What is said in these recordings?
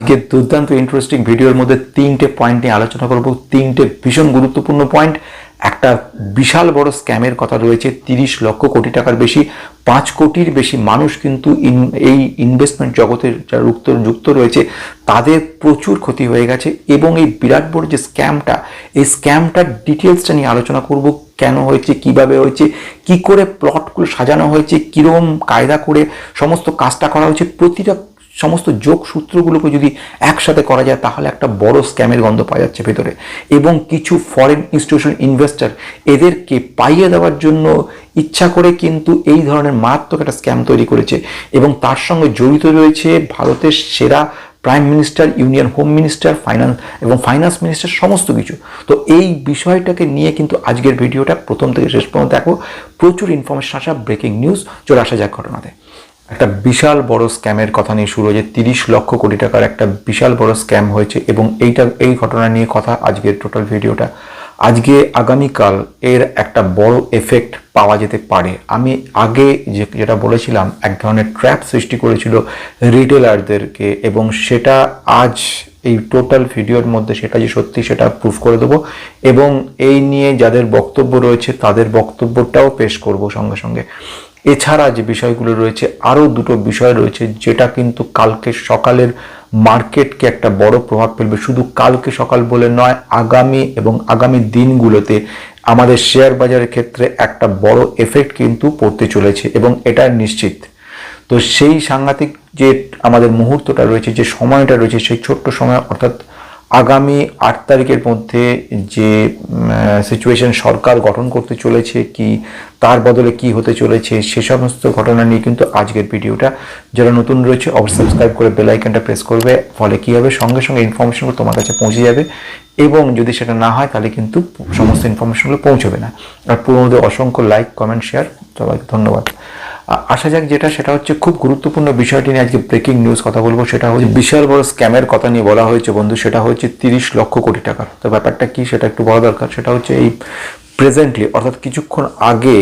আজকে দুর্দান্ত ইন্টারেস্টিং ভিডিওর মধ্যে তিনটে পয়েন্ট নিয়ে আলোচনা করব, তিনটে ভীষণ গুরুত্বপূর্ণ পয়েন্ট একটা বিশাল বড় স্ক্যামের কথা রয়েছে, তিরিশ লক্ষ কোটি টাকার বেশি, পাঁচ কোটির বেশি মানুষ কিন্তু এই ইনভেস্টমেন্ট জগতের যারা যুক্ত যুক্ত রয়েছে, তাদের প্রচুর ক্ষতি হয়ে গেছে এবং এই বিরাট বড় যে স্ক্যামটা এই স্ক্যামটার ডিটেলসটা নিয়ে আলোচনা করব, কেন হয়েছে, কীভাবে হয়েছে, কি করে প্লটগুলো সাজানো হয়েছে, কীরকম কায়দা করে সমস্ত কাজটা করা হয়েছে, প্রতিটা সমস্ত যোগ সূত্রগুলোকে যদি একসাথে করা যায়, তাহলে একটা বড় স্ক্যামের গন্ধ পাওয়া যাচ্ছে ভেতরে। এবং কিছু ফরেন ইনস্টিটিউশন ইনভেস্টর এদেরকে পাইয়ে দেওয়ার জন্য ইচ্ছা করে কিন্তু এই ধরনের মারাত্মক একটা স্ক্যাম তৈরি করেছে। এবং তার সঙ্গে জড়িত রয়েছে ভারতের সেরা prime minister union home minister finance এবং ফাইন্যান্স মিনিস্টার সমস্ত কিছু। তো এই বিষয়টাকে নিয়ে কিন্তু আজকের ভিডিওটা প্রথম থেকে শেষ পর্যন্ত দেখো। প্রচুর ইনফরমেশন আসা ব্রেকিং নিউজ চলে আসা যাক ঘটনাতে। একটা বিশাল বড় স্ক্যামের কথা নিয়ে শুরু হয়েছে। তিরিশ লক্ষ কোটি টাকার একটা বিশাল বড় স্ক্যাম হয়েছে এবং এইটা, এই ঘটনা নিয়ে কথা আজকের টোটাল ভিডিওটা। আজকে আগামীকাল এর একটা বড় এফেক্ট পাওয়া যেতে পারে। আমি আগে যে, যেটা বলেছিলাম, এক ধরনের ট্র্যাপ সৃষ্টি করেছিল রিটেলারদেরকে এবং সেটা আজ এই টোটাল ভিডিওর মধ্যে সেটা যে সত্যি সেটা প্রুফ করে দেবো। এবং এই নিয়ে যাদের বক্তব্য রয়েছে, তাদের বক্তব্যটাও পেশ করব সঙ্গে সঙ্গে। এছাড়া যে বিষয়গুলো রয়েছে, আরও দুটো বিষয় রয়েছে যেটা কিন্তু কালকে সকালের মার্কেটকে একটা বড় প্রভাব ফেলবে। শুধু কালকে সকাল বলে নয়, আগামী এবং আগামী দিনগুলোতে আমাদের শেয়ার বাজারের ক্ষেত্রে একটা বড় এফেক্ট কিন্তু পড়তে চলেছে এবং এটা নিশ্চিত। তো সেই সাংঘাতিক যে আমাদের মুহূর্তটা রয়েছে, যে সময়টা রয়েছে, সেই ছোট্ট সময় অর্থাৎ আগামী আট তারিখের মধ্যে যে সিচুয়েশন সরকার গঠন করতে চলেছে, কি তার বদলে কি হতে চলেছে, সে সমস্ত ঘটনা নিয়ে কিন্তু আজকের ভিডিওটা। যারা নতুন রয়েছে, অবশ্যই সাবস্ক্রাইব করে বেল আইকনটা প্রেস করবে, ফলে কি হবে? সঙ্গে সঙ্গে ইনফরমেশনগুলো তোমার কাছে পৌঁছে যাবে। এবং যদি সেটা না হয়, তাহলে কিন্তু সমস্ত ইনফরমেশনগুলো পৌঁছবে না। আর পুরোনো অসংখ্য লাইক কমেন্ট শেয়ার সবাইকে ধন্যবাদ। আসা যাক যেটা, সেটা হচ্ছে খুব গুরুত্বপূর্ণ বিষয়টি নিয়ে আজকে ব্রেকিং নিউজ কথা বলব। সেটা হচ্ছে বিশাল বড় স্ক্যামের কথা নিয়ে বলা হয়েছে বন্ধু। সেটা হচ্ছে তিরিশ লক্ষ কোটি টাকার তো ব্যাপারটা কি, সেটা একটু বলা দরকার। সেটা হচ্ছে এই প্রেজেন্টলি অর্থাৎ কিছুক্ষণ আগে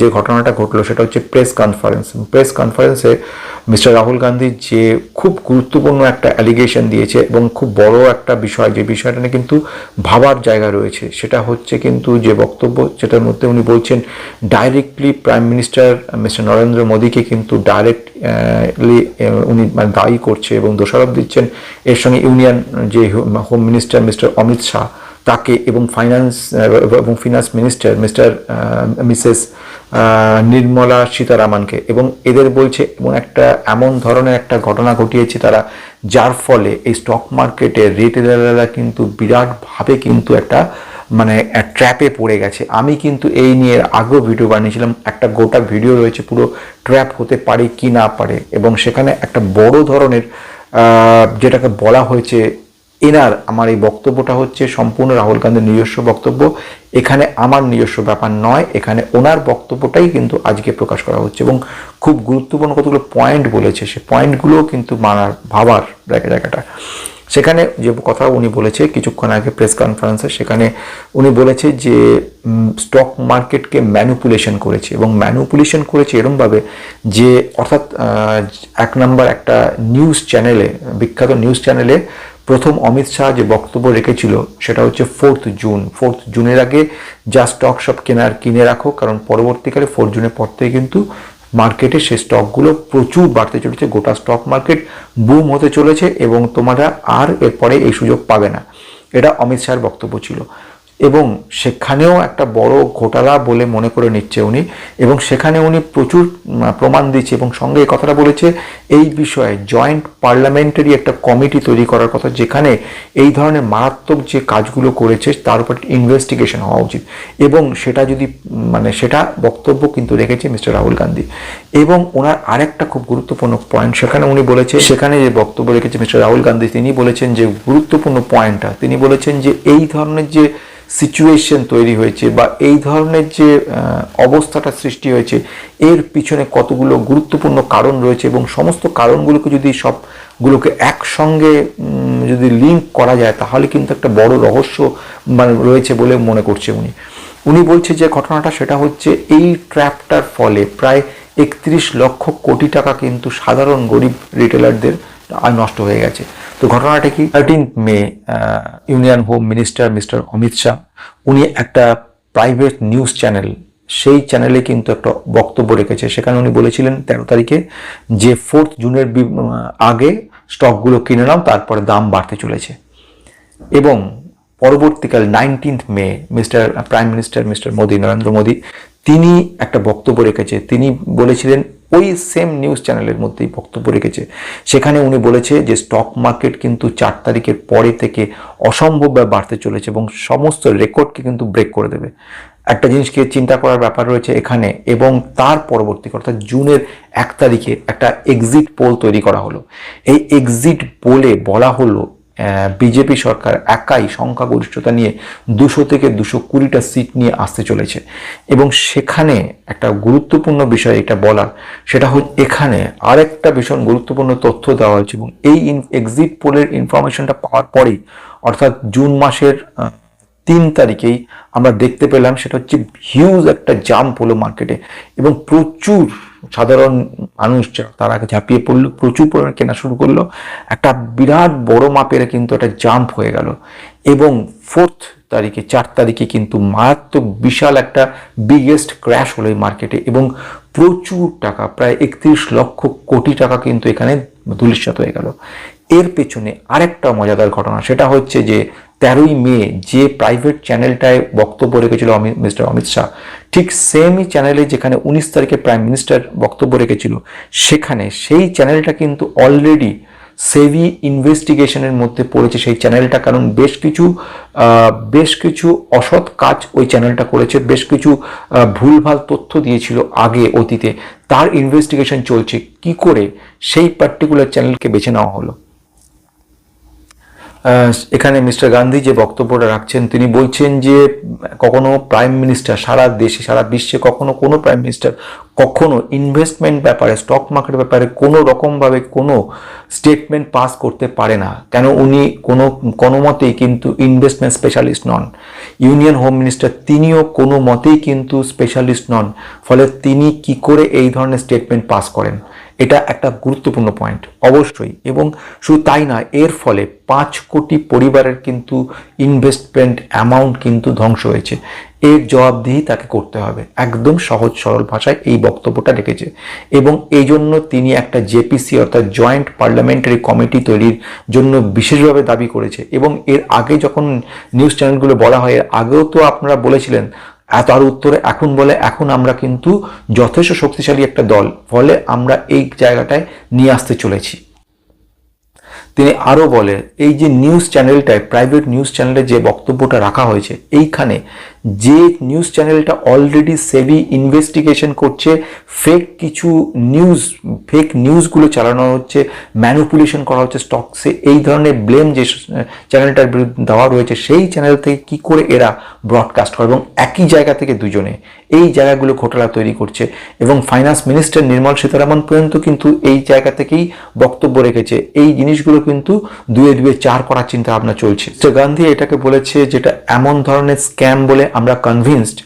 যে ঘটনাটা ঘটলো, সেটা হচ্ছে প্রেস কনফারেন্স প্রেস কনফারেন্সে মিস্টার রাহুল গান্ধী যে খুব গুরুত্বপূর্ণ একটা অ্যালিগেশন দিয়েছে এবং খুব বড় একটা বিষয়, যে বিষয়টা নিয়ে কিন্তু ভাবার জায়গা রয়েছে, সেটা হচ্ছে কিন্তু যে বক্তব্য, যেটার মধ্যে উনি বলছেন directly prime minister mister Narendra মোদীকে কিন্তু ডাইরেক্টলি উনি মানে দায়ী করছে এবং দোষারোপ দিচ্ছেন। এর সঙ্গে ইউনিয়ন যে home minister mister Amit Shah তাকে এবং ফাইন্যান্স এবং finance minister mister Mrs Nirmala সীতারামনকে। এবং এদের বলছে, এবং একটা এমন ধরনের একটা ঘটনা ঘটিয়েছে তারা, যার ফলে এই স্টক মার্কেটে রিটেলাররা কিন্তু বিরাটভাবে কিন্তু একটা মানে ট্র্যাপে পড়ে গেছে। আমি কিন্তু এই নিয়ে আগেও ভিডিও বানিয়েছিলাম, একটা গোটা ভিডিও রয়েছে, পুরো ট্র্যাপ হতে পারে কি না পারে। এবং সেখানে একটা বড় ধরনের যেটাকে বলা হয়েছে এনার আমার এই বক্তব্যটা হচ্ছে সম্পূর্ণ রাহুল গান্ধীর নিজস্ব বক্তব্য। এখানে আমার নিজস্ব ব্যাপার নয়, এখানে ওনার বক্তব্যটাই কিন্তু আজকে প্রকাশ করা হচ্ছে এবং খুব গুরুত্বপূর্ণ কতগুলো পয়েন্ট বলেছে, সে পয়েন্টগুলোও কিন্তু মানার, ভাবার জায়গা জায়গাটা। সেখানে যে কথা উনি বলেছে, কিছুক্ষণ আগে প্রেস কনফারেন্সে সেখানে উনি বলেছে যে স্টক মার্কেটকে ম্যানুপুলেশন করেছে এবং ম্যানুপুলেশন করেছে এরমভাবে যে, অর্থাৎ এক নম্বর একটা নিউজ চ্যানেলে বিখ্যাত নিউজ চ্যানেলে প্রথম অমিত শাহ যে বক্তব্য রেখেছিল, সেটা হচ্ছে ফোর্থ জুন ফোর্থ জুনের আগে যা স্টক সব কেনার কিনে রাখো, কারণ পরবর্তীকালে ফোর্থ জুনের পর থেকে কিন্তু মার্কেটে সেই স্টকগুলো প্রচুর বাড়তে চলেছে, গোটা স্টক মার্কেট বুম হতে চলেছে এবং তোমরা আর এরপরে এই সুযোগ পাবে না। এটা অমিত শাহের বক্তব্য ছিল। এবং সেখানেও একটা বড় ঘোটালা বলে মনে করে নিচ্ছে উনি, এবং সেখানে উনি প্রচুর প্রমাণ দিচ্ছে এবং সঙ্গে এই কথাটা বলেছে, এই বিষয়ে জয়েন্ট পার্লামেন্টারি একটা কমিটি তৈরি করার কথা, যেখানে এই ধরনের মারাত্মক যে কাজগুলো করেছে, তার উপর ইনভেস্টিগেশন হওয়া উচিত। এবং সেটা যদি মানে সেটা বক্তব্য কিন্তু রেখেছে মিস্টার রাহুল গান্ধী। এবং ওনার আরেকটা খুব গুরুত্বপূর্ণ পয়েন্ট সেখানে উনি বলেছে সেখানে যে বক্তব্য রেখেছে মিস্টার রাহুল গান্ধী, তিনি বলেছেন যে গুরুত্বপূর্ণ পয়েন্টটা তিনি বলেছেন যে এই ধরনের যে সিচুয়েশন তৈরি হয়েছে বা এই ধরনের যে অবস্থাটা সৃষ্টি হয়েছে, এর পিছনে কতগুলো গুরুত্বপূর্ণ কারণ রয়েছে এবং সমস্ত কারণগুলোকে যদি সবগুলোকে একসঙ্গে যদি লিঙ্ক করা যায়, তাহলে কিন্তু একটা বড় রহস্য মানে রয়েছে বলে মনে করছে উনি। উনি বলছে যে, ঘটনাটা সেটা হচ্ছে এই ট্র্যাপটার ফলে প্রায় একত্রিশ লক্ষ কোটি টাকা কিন্তু সাধারণ গরিব রিটেলারদের নষ্ট হয়ে গেছে। তো ঘটনাটা কি? Thirteen May union home minister mister Amit Shah উনি একটা প্রাইভেট নিউজ চ্যানেল সেই চ্যানেলে কিন্তু একটা বক্তব্য রেখেছে। সেখানে উনি বলেছিলেন তেরো তারিখে যে ফোর্থ জুনের আগে স্টকগুলো কিনে নাও, তারপরে দাম বাড়তে চলেছে। এবং পরবর্তীকাল nineteenth May mister prime minister mister Modi Narendra Modi, তিনি একটা বক্তব্য রেখেছে। তিনি বলেছিলেন ওই সেম নিউজ চ্যানেলের মধ্যেই বক্তব্য রেখেছে। সেখানে উনি বলেছে যে স্টক মার্কেট কিন্তু চার তারিখের পরে থেকে অসম্ভবভাবে বাড়তে চলেছে এবং সমস্ত রেকর্ডকে কিন্তু ব্রেক করে দেবে। একটা জিনিসকে চিন্তা করার ব্যাপার রয়েছে এখানে এবং তার পরবর্তী অর্থাৎ জুনের এক তারিখে একটা এক্সিট পোল তৈরি করা হলো। এই এক্সিট পোলে বলা হলো বিজেপি সরকার একাই সংখ্যাগরিষ্ঠতা নিয়ে দুশো থেকে দুশো কুড়িটা সিট নিয়ে আসতে চলেছে। এবং সেখানে একটা গুরুত্বপূর্ণ বিষয় এটা বলার, সেটা হচ্ছে এখানে আরেকটা ভীষণ গুরুত্বপূর্ণ তথ্য দেওয়া হয়েছে এবং এই এক্সিট পোলের ইনফরমেশনটা পাওয়ার পরেই, অর্থাৎ জুন মাসের তিন তারিখেই আমরা দেখতে পেলাম সেটা হচ্ছে হিউজ একটা জাম্প হলো মার্কেটে এবং প্রচুর সাধারণ মানুষ তারা ঝাঁপিয়ে পড়ল, প্রচুর পরিমাণে কেনা শুরু করল। একটা বিরাট বড় মাপের কিন্তু একটা জাম্প হয়ে গেল। এবং ফোর্থ তারিখে, চার তারিখে কিন্তু মারাত্মক বিশাল একটা বিগেস্ট ক্র্যাশ হলো এই মার্কেটে এবং প্রচুর টাকা, প্রায় একত্রিশ লক্ষ কোটি টাকা কিন্তু এখানে ধুলিস্বাত হয়ে গেল। এর পেছনে আরেকটা মজাদার ঘটনা, সেটা হচ্ছে যে তেরোই মে যে প্রাইভেট চ্যানেলটায় বক্তব্য রেখেছিল অমিত মিস্টার অমিত শাহ, ঠিক সেমই চ্যানেলে যেখানে উনিশ তারিখে প্রাইম মিনিস্টার বক্তব্য রেখেছিল, সেখানে সেই চ্যানেলটা কিন্তু অলরেডি সেভি ইনভেস্টিগেশনের মধ্যে পড়েছে সেই চ্যানেলটা কারণ বেশ কিছু বেশ কিছু অসৎ কাজ ওই চ্যানেলটা করেছে, বেশ কিছু ভুলভাল তথ্য দিয়েছিল আগে অতীতে। তার ইনভেস্টিগেশন চলছে। কি করে সেই পার্টিকুলার চ্যানেলকে বেছে নেওয়া হলো? এখানে মিস্টার গান্ধী যে বক্তব্যটা রাখছেন, তিনি বলছেন যে, কখনো প্রাইম মিনিস্টার, সারা দেশে, সারা বিশ্বে কখনো কোনো প্রাইম মিনিস্টার কখনো ইনভেস্টমেন্ট ব্যাপারে স্টক মার্কেট ব্যাপারে কোনো রকমভাবে কোনো স্টেটমেন্ট পাস করতে পারে না। কেন উনি কোনো কোনো মতেই কিন্তু ইনভেস্টমেন্ট স্পেশালিস্ট নন। ইউনিয়ন হোম মিনিস্টার তিনিও কোনো মতেই কিন্তু স্পেশালিস্ট নন। ফলে তিনি কি করে এই ধরনের স্টেটমেন্ট পাস করেন? এটা একটা গুরুত্বপূর্ণ পয়েন্ট অবশ্যই। এবং শুধু তাই না এর ফলে পাঁচ কোটি পরিবারের কিন্তু ইনভেস্টমেন্ট অ্যামাউন্ট কিন্তু ধ্বংস হয়েছে। এর জবাবদিহি তাকে করতে হবে। একদম সহজ, সরল ভাষায় এই বক্তব্যটা রেখেছে। এবং এই জন্য তিনি একটা জেপিসি, অর্থাৎ জয়েন্ট পার্লামেন্টারি কমিটি তৈরির জন্য বিশেষভাবে দাবি করেছে। এবং এর আগে যখন নিউজ চ্যানেলগুলো বলা হয়, এর আগেও তো আপনারা বলেছিলেন তার উত্তরে এখন বলে, এখন আমরা কিন্তু যথেষ্ট শক্তিশালী একটা দল, ফলে আমরা এই জায়গাটায় নিয়ে আসতে চলেছি। তিনি আরও বলে, এই যে নিউজ চ্যানেলটায় প্রাইভেট নিউজ চ্যানেলে যে বক্তব্যটা রাখা হয়েছে, এইখানে যে নিউজ চ্যানেলটা অলরেডি সেভি ইনভেস্টিগেশন করছে ফেক কিছু নিউজ ফেক নিউজগুলো চালানো হচ্ছে ম্যানুপুলেশন করা হচ্ছে স্টকসে এই ধরনের ব্লেম যে চ্যানেলটার বিরুদ্ধে দেওয়া রয়েছে, সেই চ্যানেল থেকে কি করে এরা ব্রডকাস্ট করে? এবং একই জায়গা থেকে দুজনে এই জায়গাগুলো ঘোটালা তৈরি করছে। এবং ফাইন্যান্স মিনিস্টার নির্মল সীতারামন পর্যন্ত কিন্তু এই জায়গা থেকেই বক্তব্য রেখেছে। এই জিনিসগুলো কিন্তু দুয়ে দুয়ে চার করার চিন্তা ভাবনা চলছে গান্ধী এটাকে বলেছে যেটা এমন ধরনের স্ক্যাম বলে আমরা কনভিনসড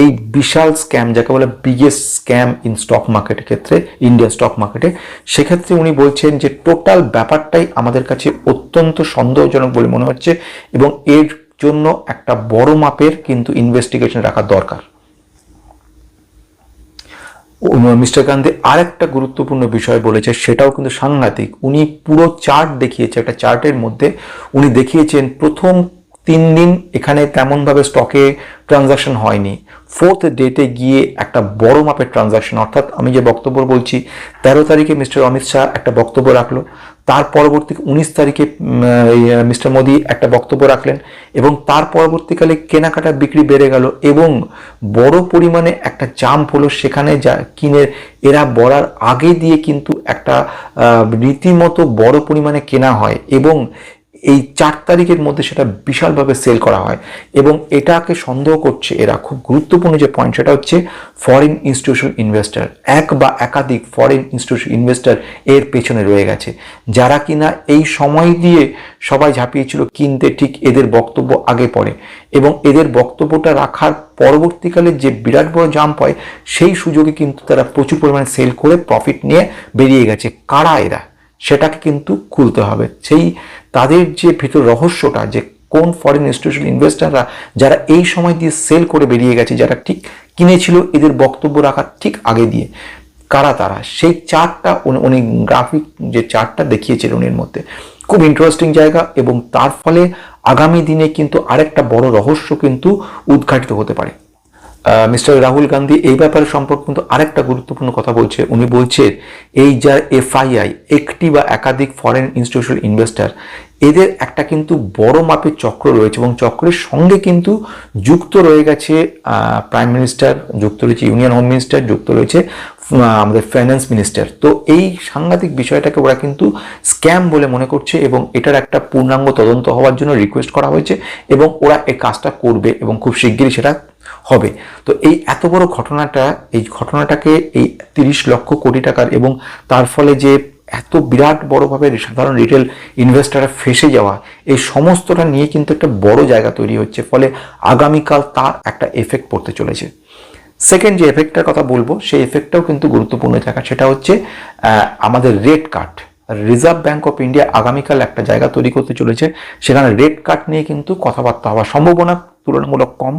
এই বিশাল স্ক্যাম যাকে বলে বিগেস্ট স্ক্যাম ইন স্টক মার্কেটের ক্ষেত্রে ইন্ডিয়া স্টক মার্কেটে সেক্ষেত্রে উনি বলছেন যে টোটাল ব্যাপারটাই আমাদের কাছে অত্যন্ত সন্দেহজনক বলে মনে হচ্ছে এবং এর জন্য একটা বড় মাপের কিন্তু ইনভেস্টিগেশন রাখা দরকার। মিস্টার গান্ধী আরেকটা গুরুত্বপূর্ণ বিষয় বলেছে, সেটাও কিন্তু সাংঘাতিক। উনি পুরো চার্ট দেখিয়েছে, একটা চার্টের মধ্যে উনি দেখিয়েছেন প্রথম তিন দিন এখানে তেমনভাবে স্টকে ট্রানজাকশন হয়নি। ফোর্থ ডেটে গিয়ে একটা বড় মাপের ট্রানজাকশন অর্থাৎ আমি যে বক্তব্য বলছি, তেরো তারিখে মিস্টার অমিত শাহ একটা বক্তব্য রাখল, তার পরবর্তী উনিশ তারিখে মিস্টার মোদি একটা বক্তব্য রাখলেন এবং তার পরবর্তীকালে কেনাকাটা বিক্রি বেড়ে গেল এবং বড় পরিমাণে একটা জাম্প হলো সেখানে যা কিনে, এরা বলার আগে দিয়ে কিন্তু একটা রীতিমতো বড় পরিমাণে কেনা হয় এবং এই চার তারিখের মধ্যে সেটা বিশালভাবে সেল করা হয় এবং এটাকে সন্দেহ করছে এরা, খুব গুরুত্বপূর্ণ যে পয়েন্ট সেটা হচ্ছে ফরেন ইনস্টিটিউশন ইনভেস্টর এক বা একাধিক ফরেন ইনস্টিটিউশন ইনভেস্টর এর পেছনে রয়ে গেছে। যারা কিনা এই সময় দিয়ে সবাই ঝাঁপিয়েছিল কিনতে, ঠিক এদের বক্তব্য আগে পড়ে এবং এদের বক্তব্যটা রাখার পরবর্তীকালে যে বিরাট বড় জাম্প হয়, সেই সুযোগে কিন্তু তারা প্রচুর পরিমাণে সেল করে প্রফিট নিয়ে বেরিয়ে গেছে। কারা এরা? সেটাকে কিন্তু খুলতে হবে। সেই তাদের যে ভিতর রহস্যটা যে কোন ফরেন ইনস্টিটিউশন ইনভেস্টাররা যারা এই সময় দিয়ে সেল করে বেরিয়ে গেছে, যারা ঠিক কিনেছিল এদের বক্তব্য রাখার ঠিক আগে দিয়ে, কারা তারা? সেই চার্টটা উনি- গ্রাফিক যে চার্টটা দেখিয়েছিলেন উনির মধ্যে। খুব ইন্টারেস্টিং জায়গা এবং তার ফলে আগামী দিনে কিন্তু আরেকটা বড় রহস্য কিন্তু উদ্ঘাটিত হতে পারে। মিস্টার রাহুল গান্ধী এই ব্যাপারে সম্পর্কে কিন্তু আরেকটা গুরুত্বপূর্ণ কথা বলছে। উনি বলছেন এই যার এফআইআই, একটি বা একাধিক ফরেন ইনস্টিটিউশনাল ইনভেস্টার এদের একটা কিন্তু বড় মাপের চক্র রয়েছে এবং চক্রের সঙ্গে কিন্তু যুক্ত রয়ে গেছে প্রাইম মিনিস্টার যুক্ত রয়েছে ইউনিয়ন হোম মিনিস্টার যুক্ত রয়েছে আমাদের ফাইন্যান্স মিনিস্টার তো এই সাংঘাতিক বিষয়টাকে ওরা কিন্তু স্ক্যাম বলে মনে করছে এবং এটার একটা পূর্ণাঙ্গ তদন্ত হওয়ার জন্য রিকোয়েস্ট করা হয়েছে এবং ওরা এই কাজটা করবে এবং খুব শিগগিরই সেটা হবে। তো এই এত বড় ঘটনাটা, এই ঘটনাটাকে এই তিরিশ লক্ষ কোটি টাকার এবং তার ফলে যে এত বিরাট বড়ভাবে সাধারণ রিটেল ইনভেস্টাররা ফেসে যাওয়া, এই সমস্তটা নিয়ে কিন্তু একটা বড় জায়গা তৈরি হচ্ছে। ফলে আগামীকাল তার একটা এফেক্ট পড়তে চলেছে। সেকেন্ড যে এফেক্টটার কথা বলব, সেই এফেক্টটাও কিন্তু গুরুত্বপূর্ণ জায়গা। সেটা হচ্ছে আমাদের red card reserve bank of India আগামীকাল একটা জায়গা তৈরি করতে চলেছে। সেখানে রেড কার্ড নিয়ে কিন্তু কথাবার্তা হওয়ার সম্ভাবনা তুলনামূলক কম।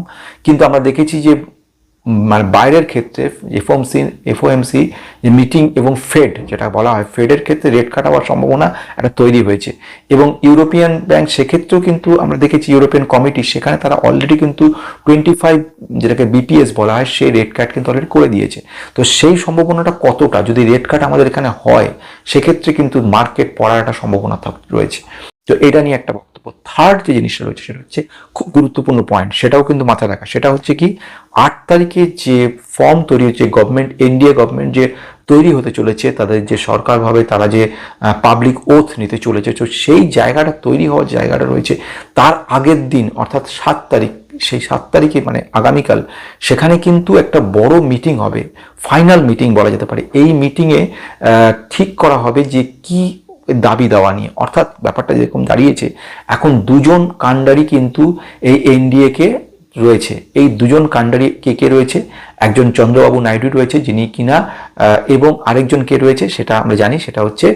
কিন্তু আমরা দেখেছি যে মানে বাইরের ক্ষেত্রে এফওএমসি এফওএমসি যে মিটিং এবং ফেড, যেটা বলা হয়, ফেডের ক্ষেত্রে রেট কাট হওয়ার সম্ভাবনা একটা তৈরি হয়েছে। এবং ইউরোপিয়ান ব্যাংক সেক্ষেত্রেও কিন্তু আমরা দেখেছি ইউরোপিয়ান কমিটি, সেখানে তারা অলরেডি কিন্তু টোয়েন্টি ফাইভ যেটাকে বিপিএস বলা হয়, সেই রেট কাট কিন্তু অলরেডি করে দিয়েছে। তো সেই সম্ভাবনাটা কতটা? যদি রেট কাট আমাদের এখানে হয়, সেক্ষেত্রে কিন্তু মার্কেট পড়ার একটা সম্ভাবনা রয়েছে। তো এটা নিয়ে একটা থার্ড যে জিনিসটা রয়েছে, সেটা হচ্ছে খুব গুরুত্বপূর্ণ পয়েন্ট সেটাও কিন্তু মাথায় রাখা। সেটা হচ্ছে কি, আট তারিখে যে ফর্ম তৈরি হচ্ছে গভর্নমেন্ট এনডিএ গভর্নমেন্ট যে তৈরি হতে চলেছে, তাদের যে সরকারভাবে তারা যে পাবলিক ওথ নিতে চলেছে, তো সেই জায়গাটা তৈরি হওয়ার জায়গাটা রয়েছে। তার আগের দিন, অর্থাৎ সাত তারিখ, সেই সাত তারিখে মানে আগামীকাল, সেখানে কিন্তু একটা বড় মিটিং হবে ফাইনাল মিটিং বলা যেতে পারে। এই মিটিংয়ে ঠিক করা হবে যে কি দাবি দেওয়া নিয়ে। অর্থাৎ ব্যাপারটা যেরকম দাঁড়িয়েছে, এখন দুজন কাণ্ডারি কিন্তু এই এনডিএ কে রয়েছে। এই দুজন কাণ্ডারি কে কে রয়েছে? একজন চন্দ্রবাবু নাইডু রয়েছে, যিনি কিনা এবং আরেকজন কে রয়েছে সেটা আমরা জানি, সেটা হচ্ছে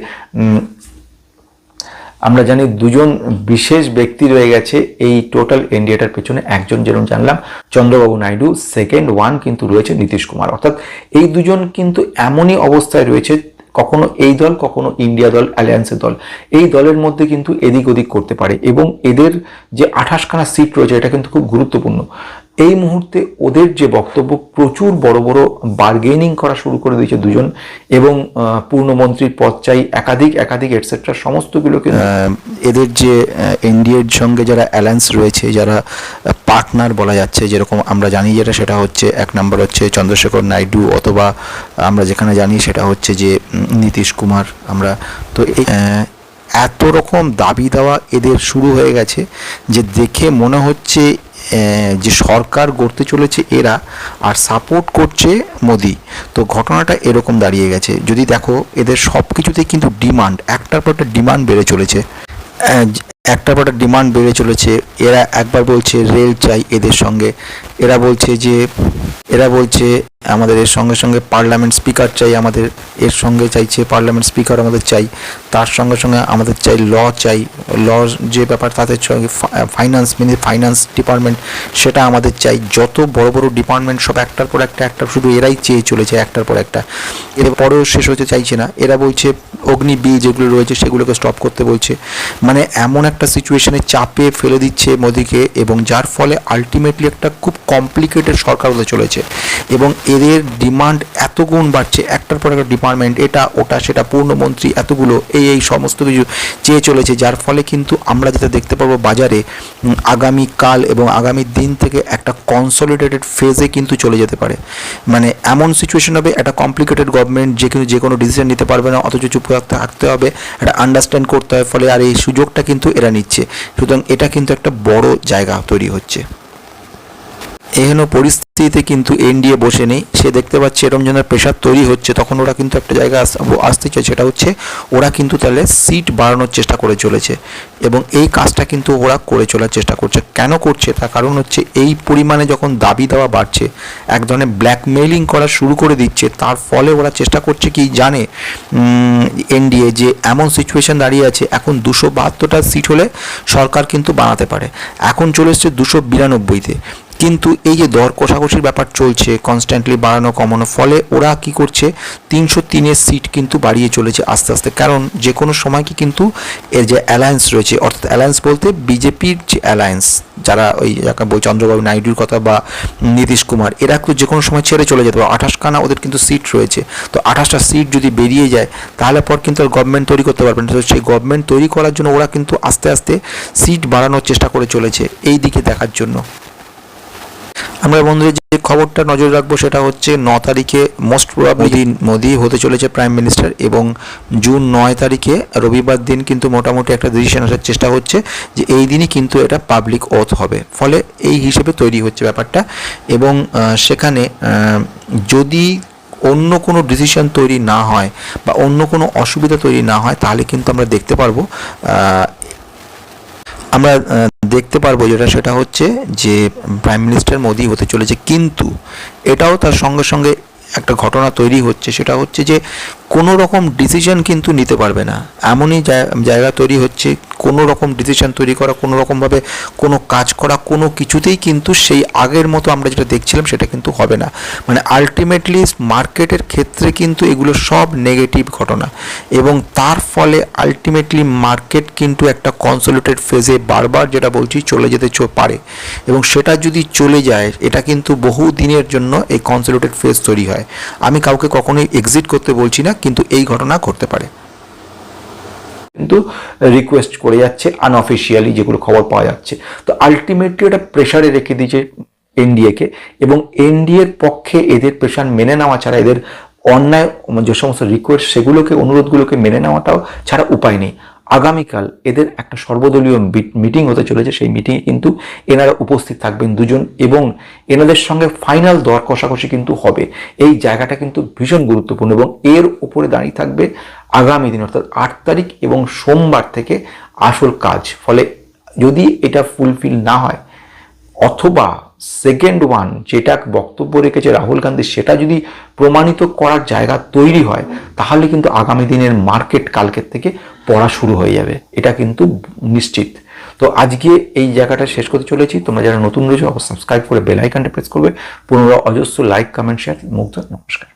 আমরা জানি দুজন বিশেষ ব্যক্তি রয়ে গেছে এই টোটাল ইন্ডিয়াটার পেছনে। একজন যেরকম জানলাম, চন্দ্রবাবু নাইডু, সেকেন্ড ওয়ান কিন্তু রয়েছে নীতিশ কুমার। অর্থাৎ এই দুজন কিন্তু এমনই অবস্থায় রয়েছে কখনো এই দল, কখনো ইন্ডিয়া দল অ্যালায়েন্সের দল। এই দলের মধ্যে কিন্তু এদিক ওদিক করতে পারে এবং এদের যে আঠাশখানা সিট রয়েছে, এটা কিন্তু খুব গুরুত্বপূর্ণ। এই মুহূর্তে ওদের যে বক্তব্য, প্রচুর বড় বড় বার্গেনিং করা শুরু করে দিয়েছে দুজন এবং পূর্ণমন্ত্রীর পদ চাই, একাধিক একাধিক এটসেট্রা সমস্তগুলো কিন্তু এদের যে এনডিএর সঙ্গে যারা অ্যালায়েন্স রয়েছে, যারা পার্টনার বলা যাচ্ছে, যেরকম আমরা জানি যেটা, সেটা হচ্ছে এক নম্বর হচ্ছে চন্দ্রশেখর নাইডু অথবা আমরা যেখানে জানি সেটা হচ্ছে যে নীতিশ কুমার আমরা। তো এত রকম দাবি দেওয়া এদের শুরু হয়ে গেছে যে দেখে মনে হচ্ছে যে সরকার গড়তে চলেছে এরা আর সাপোর্ট করছে মোদি। তো ঘটনাটা এরকম দাঁড়িয়ে গেছে। যদি দেখো, এদের সব কিছুতেই কিন্তু ডিমান্ড, একটার পর একটা ডিমান্ড বেড়ে চলেছে। একটার পর একটা ডিমান্ড বেড়ে চলেছে। এরা একবার বলছে, রেল চাই এদের সঙ্গে। এরা বলছে যে, এরা বলছে, আমাদের এর সঙ্গে সঙ্গে পার্লামেন্ট স্পিকার চাই, আমাদের এর সঙ্গে চাইছে পার্লামেন্ট স্পিকার আমাদের চাই। তার সঙ্গে সঙ্গে আমাদের চাই ল চাই। ল যে ব্যাপার তাদের সঙ্গে ফাইন্যান্স মিনি ফাইন্যান্স ডিপার্টমেন্ট সেটা আমাদের চাই। যত বড় বড় ডিপার্টমেন্ট সব একটার পর একটা একটা শুধু এরাই চেয়ে চলেছে একটার পর একটা। এর পরেও শেষ হতে চাইছে না। এরা বলছে, অগ্নি বিল যেগুলো রয়েছে, সেগুলোকে স্টপ করতে বলছে। মানে এমন একটা সিচুয়েশনে চাপে ফেলে দিচ্ছে মোদিকে এবং যার ফলে আলটিমেটলি একটা খুব কমপ্লিকেটেড সরকার হতে চলেছে এবং এদের ডিমান্ড এত গুণ বাড়ছে, একটার পর একটা ডিপার্টমেন্ট এটা, ওটা, সেটা, পূর্ণমন্ত্রী এতগুলো, এই এই সমস্ত কিছু চেয়ে চলেছে, যার ফলে কিন্তু আমরা যেটা দেখতে পাবো বাজারে আগামী কাল এবং আগামী দিন থেকে একটা কনসলিডেটেড ফেজে কিন্তু চলে যেতে পারে। মানে এমন সিচুয়েশন হবে, একটা কমপ্লিকেটেড গভর্নমেন্ট যে কিন্তু যে কোনো ডিসিশন নিতে পারবে না, অথচ চুপ থাকতে হবে, একটা আন্ডারস্ট্যান্ড করতে হয় ফলে আর এই সুযোগটা কিন্তু নিচ্ছে। সুতরাং এটা কিন্তু একটা বড় জায়গা তৈরি হচ্ছে। এহেন পরিস্থিতিতে কিন্তু এনডিএ বসে নেই সে দেখতে পাচ্ছে এরকম যেন প্রেশার তৈরি হচ্ছে, তখন ওরা কিন্তু একটা জায়গায় আস- আসতে চায়, সেটা হচ্ছে ওরা কিন্তু তাহলে সিট বাড়ানোর চেষ্টা করে চলেছে এবং এই কাজটা কিন্তু ওরা করে চলার চেষ্টা করছে। কেন করছে? তার কারণ হচ্ছে এই পরিমাণে যখন দাবি দেওয়া বাড়ছে এক ধরনের ব্ল্যাকমেইলিং করা শুরু করে দিচ্ছে, তার ফলে ওরা চেষ্টা করছে কি জানে এনডিএ যে এমন সিচুয়েশন দাঁড়িয়ে আছে, এখন দুশো বাহাত্তরটা সিট হলে সরকার কিন্তু বানাতে পারে। এখন চলে এসছে দুশো বিরানব্বইতে। কিন্তু এই যে দর কষাকষির ব্যাপার চলছে কনস্ট্যান্টলি বাড়ানো, কমানো, ফলে ওরা কি করছে, তিনশো তিনের সিট কিন্তু বাড়িয়ে চলেছে আস্তে আস্তে। কারণ যে কোনো সময় কি কিন্তু এর যে অ্যালায়েন্স রয়েছে, অর্থাৎ অ্যালায়েন্স বলতে বিজেপির যে অ্যালায়েন্স যারা ওই বই চন্দ্রবাবু নাইডুর কথা বা নীতিশ কুমার, এরা কিন্তু যে কোনো সময় ছেড়ে চলে যেতে পারে। আঠাশ খানা ওদের কিন্তু সিট রয়েছে। তো আঠাশটা সিট যদি বেরিয়ে যায়, তাহলে পর কিন্তু আর গভর্নমেন্ট তৈরি করতে পারবেন তো সেই গভর্নমেন্ট তৈরি করার জন্য ওরা কিন্তু আস্তে আস্তে সিট বাড়ানোর চেষ্টা করে চলেছে, এই দিকে দেখার জন্য। আমরা বন্ধুদের যে খবরটা নজর রাখব সেটা হচ্ছে ন তারিখে মোস্ট প্রবাবলি মোদি। হতে চলেছে প্রাইম মিনিস্টার এবং জুন নয় তারিখে রবিবার দিন কিন্তু মোটামুটি একটা ডিসিশন আসার চেষ্টা হচ্ছে যে এই দিনই কিন্তু এটা পাবলিক ওথ হবে। ফলে এই হিসেবে তৈরি হচ্ছে ব্যাপারটা এবং সেখানে যদি অন্য কোনো ডিসিশন তৈরি না হয় বা অন্য কোনো অসুবিধা তৈরি না হয় তাহলে কিন্তু আমরা দেখতে পারব আমরা দেখতে পারব যেটা, সেটা হচ্ছে যে প্রাইম মিনিস্টার মোদি হতে চলেছে, কিন্তু এটাও তার সঙ্গে সঙ্গে একটা ঘটনা তৈরি হচ্ছে, সেটা হচ্ছে যে কোনো রকম ডিসিশন কিন্তু নিতে পারবে না। এমনই জায়গা তৈরি হচ্ছে কোনো রকম ডিসিশন তৈরি করা, কোনো রকমভাবে কোনো কাজ করা, কোনো কিছুতেই কিন্তু সেই আগের মতো আমরা যেটা দেখছিলাম সেটা কিন্তু হবে না। মানে আলটিমেটলি মার্কেটের ক্ষেত্রে কিন্তু এগুলো সব নেগেটিভ ঘটনা। এবং তার ফলে আলটিমেটলি মার্কেট কিন্তু একটা কনসোলিটেড ফেজে বারবার যেটা বলছি চলে যেতে পারে। এবং সেটা যদি চলে যায়, এটা কিন্তু বহু দিনের জন্য এই কনসোলিটেড ফেজ তৈরি হয়। আমি কাউকে কখনোই এক্সিট করতে বলছি না, কিন্তু এই ঘটনা ঘটতে পারে। কিন্তু রিকোয়েস্ট করে যাচ্ছে আনঅফিসিয়ালি যেগুলো খবর পাওয়া যাচ্ছে। তো আলটিমেটলি এটা প্রেশারে রেখে দিয়েছে এনডিএকে এবং এনডিএর পক্ষে এদের প্রেশার মেনে নেওয়া ছাড়া এদের অন্যায় যে সমস্ত রিকোয়েস্ট সেগুলোকে, অনুরোধগুলোকে মেনে নেওয়াটাও ছাড়া উপায় নেই। আগামীকাল এদের একটা সর্বদলীয় মিটিং হতে চলেছে। সেই মিটিংয়ে কিন্তু এনারা উপস্থিত থাকবেন দুজন এবং এনাদের সঙ্গে ফাইনাল দর কষাকষি কিন্তু হবে। এই জায়গাটা কিন্তু ভীষণ গুরুত্বপূর্ণ এবং এর উপরে দাঁড়িয়ে থাকবে আগামী দিন, অর্থাৎ আট তারিখ এবং সোমবার থেকে আসল কাজ। ফলে যদি এটা ফুলফিল না হয়, অথবা সেকেন্ড ওয়ান যেটা বক্তব্য রেখেছে রাহুল গান্ধী, সেটা যদি প্রমাণিত করার জায়গা তৈরি হয়, তাহলে কিন্তু আগামী দিনের মার্কেট কালকের থেকে পড়া শুরু হয়ে যাবে। এটা কিন্তু নিশ্চিত। তো আজকে এই জায়গাটা শেষ করতে চলেছি। তোমরা যারা নতুন রয়েছে, অবশ্যই সাবস্ক্রাইব করে বেল আইকনটা প্রেস করবে। পুনরায় অজস্র লাইক কমেন্ট শেয়ার মুগ্ধ, নমস্কার।